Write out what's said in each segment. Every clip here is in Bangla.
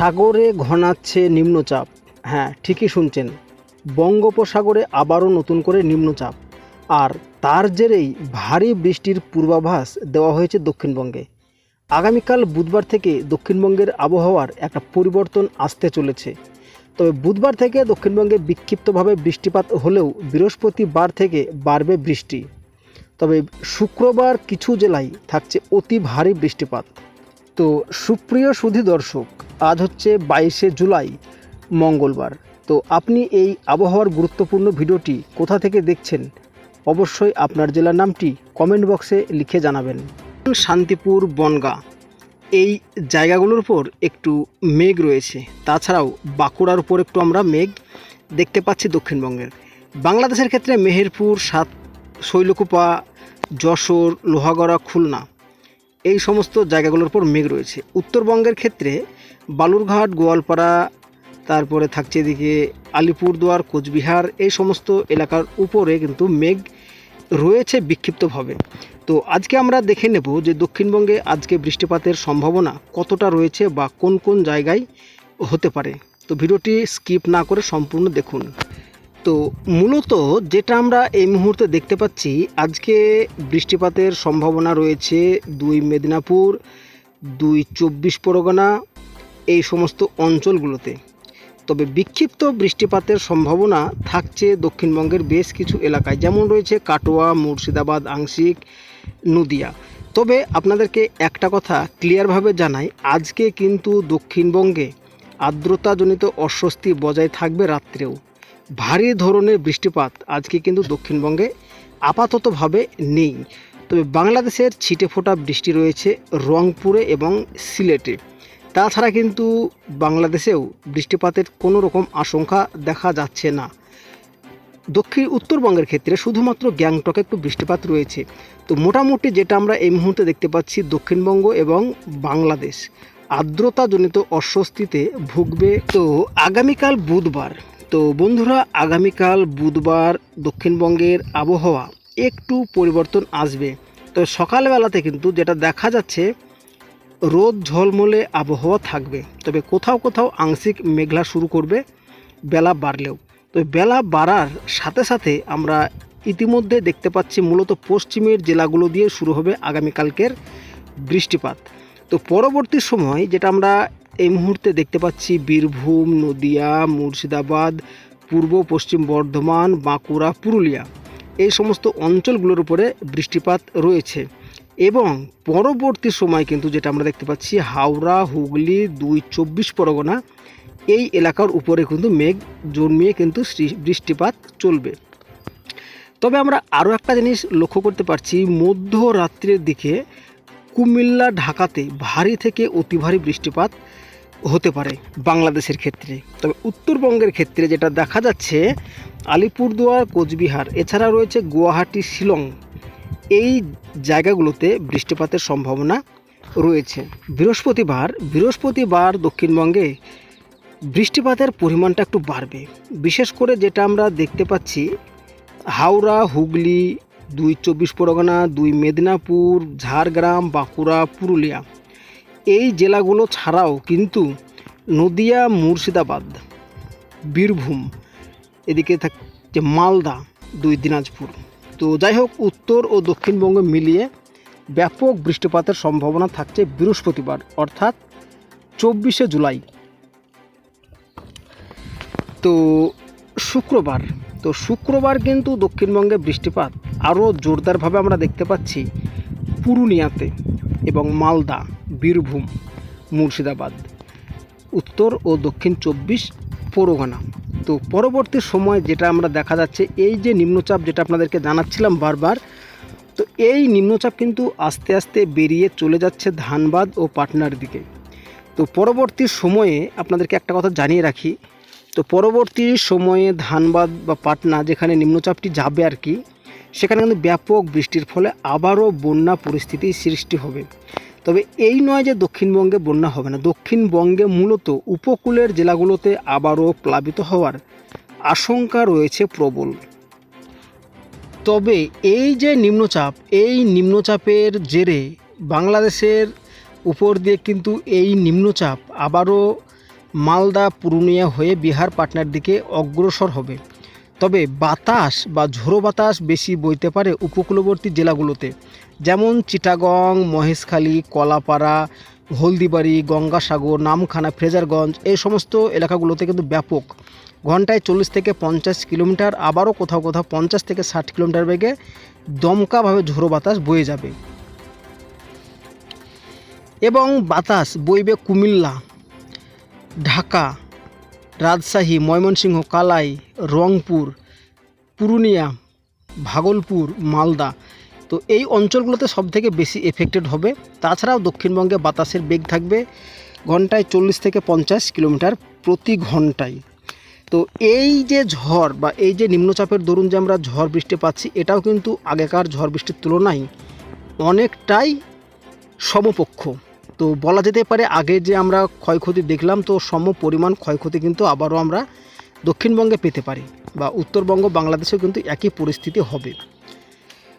সাগরে ঘনাচ্ছে নিম্নচাপ। হ্যাঁ ঠিকই শুনছেন। বঙ্গোপসাগরে আবারও নতুন করে নিম্নচাপ। আর তার জেরেই ভারী বৃষ্টির পূর্বাভাস দেওয়া হয়েছে দক্ষিণবঙ্গে। আগামীকাল বুধবার থেকে দক্ষিণবঙ্গের আবহাওয়ার একটা পরিবর্তন আসতে চলেছে। তবে বুধবার থেকে দক্ষিণবঙ্গে বিক্ষিপ্তভাবে বৃষ্টিপাত হলেও বৃহস্পতিবার থেকে বাড়বে বৃষ্টি। তবে শুক্রবার কিছু জেলায় থাকছে অতি ভারী বৃষ্টিপাত। তো সুপ্রিয় সুধী দর্শক আজ হচ্ছে বাইশে জুলাই, মঙ্গলবার। তো আপনি এই আবহাওয়ার গুরুত্বপূর্ণ ভিডিওটি কোথা থেকে দেখছেন? অবশ্যই আপনার জেলার নামটি কমেন্ট বক্সে লিখে জানাবেন। শান্তিপুর, বনগা। এই জায়গাগুলোর উপর একটু মেঘ রয়েছে। তাছাড়াও বাঁকুড়ার উপর একটু আমরা মেঘ দেখতে পাচ্ছি দক্ষিণবঙ্গের। বাংলাদেশের ক্ষেত্রে মেহেরপুর, সাত, শৈলকুপা, যশোর, লোহাগড়া, খুলনা, এই সমস্ত জায়গাগুলোর উপর মেঘ রয়েছে। উত্তরবঙ্গের ক্ষেত্রে বালুরঘাট, গোয়ালপাড়া, তারপরে থাকছে এদিকে আলিপুরদুয়ার, কোচবিহার, এই সমস্ত এলাকার উপরে কিন্তু মেঘ রয়েছে বিক্ষিপ্তভাবে। তো আজকে আমরা দেখে নেব যে দক্ষিণবঙ্গে আজকে বৃষ্টিপাতের সম্ভাবনা কতটা রয়েছে বা কোন কোন জায়গায় হতে পারে। তো ভিডিওটি স্কিপ না করে সম্পূর্ণ দেখুন। তো মূলত যেটা আমরা এই মুহূর্তে দেখতে পাচ্ছি, আজকে বৃষ্টিপাতের সম্ভাবনা রয়েছে দুই মেদিনীপুর, দুই চব্বিশ পরগনা এই সমস্ত অঞ্চলগুলোতে। তবে বিক্ষিপ্ত বৃষ্টিপাতের সম্ভাবনা থাকছে দক্ষিণবঙ্গের বেশ কিছু এলাকায়, যেমন রয়েছে কাটোয়া, মুর্শিদাবাদ, আংশিক, নদিয়া। তবে আপনাদেরকে একটা কথা ক্লিয়ারভাবে জানাই, আজকে কিন্তু দক্ষিণবঙ্গে আর্দ্রতাজনিত অস্বস্তি বজায় থাকবে রাত্রেও। ভারী ধরনের বৃষ্টিপাত আজকে কিন্তু দক্ষিণবঙ্গে আপাততভাবে নেই। তবে বাংলাদেশের ছিটে ফোটা বৃষ্টি রয়েছে রংপুরে এবং সিলেটে। তাছাড়া কিন্তু বাংলাদেশেও বৃষ্টিপাতের কোনো রকম আশঙ্কা দেখা যাচ্ছে না। দক্ষিণ উত্তরবঙ্গের ক্ষেত্রে শুধুমাত্র গ্যাংটকে একটু বৃষ্টিপাত রয়েছে। তো মোটামুটি যেটা আমরা এই মুহূর্তে দেখতে পাচ্ছি দক্ষিণবঙ্গ এবং বাংলাদেশ। আর্দ্রতাজনিত অস্বস্তিতে ভুগবে তো আগামীকাল বুধবার। তো বন্ধুরা, আগামীকাল বুধবার দক্ষিণবঙ্গের আবহাওয়া একটু পরিবর্তন আসবে। তো সকালবেলাতে কিন্তু যেটা দেখা যাচ্ছে রোদ ঝলমলে আবহাওয়া থাকবে, তবে কোথাও কোথাও আংশিক মেঘলা শুরু করবে বেলা বাড়লেও। তো বেলা বাড়ার সাথে সাথে আমরা ইতিমধ্যে দেখতে পাচ্ছি মূলত পশ্চিমের জেলাগুলো দিয়ে শুরু হবে আগামীকালকের বৃষ্টিপাত। তো পরবর্তী সময় যেটা আমরা এই মুহূর্তে দেখতে পাচ্ছি, বীরভূম, নদিয়া, মুর্শিদাবাদ, পূর্ব, পশ্চিম বর্ধমান, বাঁকুড়া, পুরুলিয়া, এই সমস্ত অঞ্চলগুলোর উপরে বৃষ্টিপাত রয়েছে। এবং পরবর্তী সময় কিন্তু যেটা আমরা দেখতে পাচ্ছি, হাওড়া, হুগলি, দুই চব্বিশ পরগনা, এই এলাকার উপরে কিন্তু মেঘ জন্মিয়ে কিন্তু বৃষ্টিপাত চলবে। তবে আমরা আরও একটা জিনিস লক্ষ্য করতে পারছি, মধ্যরাত্রির দিকে কুমিল্লা, ঢাকাতে ভারী থেকে অতি ভারী বৃষ্টিপাত হতে পারে বাংলাদেশের ক্ষেত্রে। তবে উত্তরবঙ্গের ক্ষেত্রে যেটা দেখা যাচ্ছে, আলিপুরদুয়ার, কোচবিহার, এছাড়া রয়েছে গুয়াহাটি, শিলং। এই জায়গাগুলোতে বৃষ্টিপাতের সম্ভাবনা রয়েছে। বৃহস্পতিবার বৃহস্পতিবার দক্ষিণবঙ্গে বৃষ্টিপাতের পরিমাণটা একটু বাড়বে। বিশেষ করে যেটা আমরা দেখতে পাচ্ছি, হাওড়া, হুগলি, দুই চব্বিশ পরগনা, দুই মেদিনীপুর, ঝাড়গ্রাম, বাঁকুড়া, পুরুলিয়া, এই জেলাগুলো ছাড়াও কিন্তু নদিয়া, মুর্শিদাবাদ, বীরভূম, এদিকে থাকছে মালদা, দুই দিনাজপুর। তো যাই হোক, উত্তর ও দক্ষিণবঙ্গে মিলিয়ে ব্যাপক বৃষ্টিপাতের সম্ভাবনা থাকছে বৃহস্পতিবার, অর্থাৎ চব্বিশে জুলাই। তো শুক্রবার তো শুক্রবার কিন্তু দক্ষিণবঙ্গে বৃষ্টিপাত আরও জোরদারভাবে আমরা দেখতে পাচ্ছি পুরুলিয়াতে এবং মালদা, বীরভূম, মুর্শিদাবাদ, উত্তর ও দক্ষিণ চব্বিশ পরগনা। তো পরবর্তী সময় যেটা আমরা দেখা যাচ্ছে, এই যে নিম্নচাপ যেটা আপনাদেরকে জানাচ্ছিলাম বারবার, তো এই নিম্নচাপ কিন্তু আস্তে আস্তে বেরিয়ে চলে যাচ্ছে ধানবাদ ও পাটনার দিকে। তো পরবর্তী সময়ে আপনাদেরকে একটা কথা জানিয়ে রাখি, তো পরবর্তী সময়ে ধানবাদ বা পাটনা যেখানে নিম্নচাপটি যাবে আর কি, সেখানে কিন্তু ব্যাপক বৃষ্টির ফলে আবারও বন্যা পরিস্থিতির সৃষ্টি হবে। তবে এই নয় যে দক্ষিণবঙ্গে বন্যা হবে না। দক্ষিণবঙ্গে মূলত উপকূলের জেলাগুলোতে আবারও প্লাবিত হওয়ার আশঙ্কা রয়েছে প্রবল। তবে এই যে নিম্নচাপ, এই নিম্নচাপের জেরে বাংলাদেশের উপর দিয়ে কিন্তু এই নিম্নচাপ আবারও মালদা, পুরুলিয়া হয়ে বিহার, পাটনার দিকে অগ্রসর হবে। তবে বাতাস বা ঝোড়ো বাতাস বেশি বইতে পারে উপকূলবর্তী জেলাগুলোতে, যেমন চিটাগং, মহেশখালী, কলাপাড়া, হলদিবাড়ি, গঙ্গাসাগর, নামখানা, ফ্রেজারগঞ্জ, এই সমস্ত এলাকাগুলোতে কিন্তু ব্যাপক। ঘন্টায় চল্লিশ থেকে পঞ্চাশ কিলোমিটার, আবারও কোথাও কোথাও পঞ্চাশ থেকে ষাট কিলোমিটার বেগে দমকাভাবে ঝোড়ো বাতাস বয়ে যাবে। এবং বাতাস বইবে কুমিল্লা, ঢাকা রাজশাহী, ময়মনসিংহ, কালাই, রংপুর, পুরুলিয়া, ভাগলপুর, মালদা। তো এই অঞ্চলগুলোতে সবথেকে বেশি এফেক্টেড হবে। তাছাড়াও দক্ষিণবঙ্গে বাতাসের বেগ থাকবে ঘন্টায় চল্লিশ থেকে পঞ্চাশ কিলোমিটার প্রতি ঘন্টায়। তো এই যে ঝড় বা এই যে নিম্নচাপের দরুন যে আমরা ঝড় বৃষ্টি পাচ্ছি, এটাও কিন্তু আগেকার ঝড় বৃষ্টির তুলনায় অনেকটাই সমপক্ষ। তো বলা যেতে পারে আগে যে আমরা ক্ষয়ক্ষতি দেখলাম, তো সম পরিমাণ ক্ষয়ক্ষতি কিন্তু আবারও আমরা দক্ষিণবঙ্গে পেতে পারি বা উত্তরবঙ্গ বাংলাদেশেও কিন্তু একই পরিস্থিতি হবে।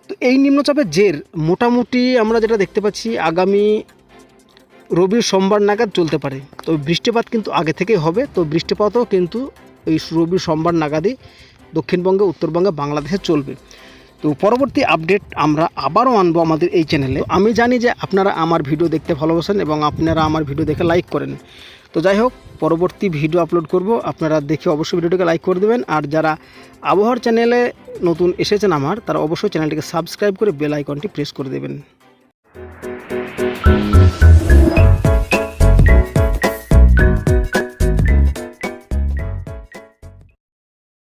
তো এই নিম্নচাপের জের মোটামুটি আমরা যেটা দেখতে পাচ্ছি, আগামী রবির সোমবার নাগাদ চলতে পারে। তো বৃষ্টিপাত কিন্তু আগে থেকেই হবে, তো বৃষ্টিপাতও কিন্তু এই রবি সোমবার নাগাদই দক্ষিণবঙ্গে, উত্তরবঙ্গে, বাংলাদেশে চলবে। তো পরবর্তী আপডেট আমরা আবারও আনব আমাদের এই চ্যানেলে। আমি জানি যে আপনারা আমার ভিডিও দেখতে ভালোবাসেন এবং আপনারা আমার ভিডিও দেখে লাইক করেন। তো যাই হোক, পরবর্তী ভিডিও আপলোড করব। আপনারা দেখে অবশ্যই ভিডিওটিকে লাইক করে দেবেন। আর যারা আবহাওয়ার চ্যানেলে নতুন এসেছেন আমার, তারা অবশ্যই চ্যানেলটিকে সাবস্ক্রাইব করে বেল আইকনটি প্রেস করে দেবেন।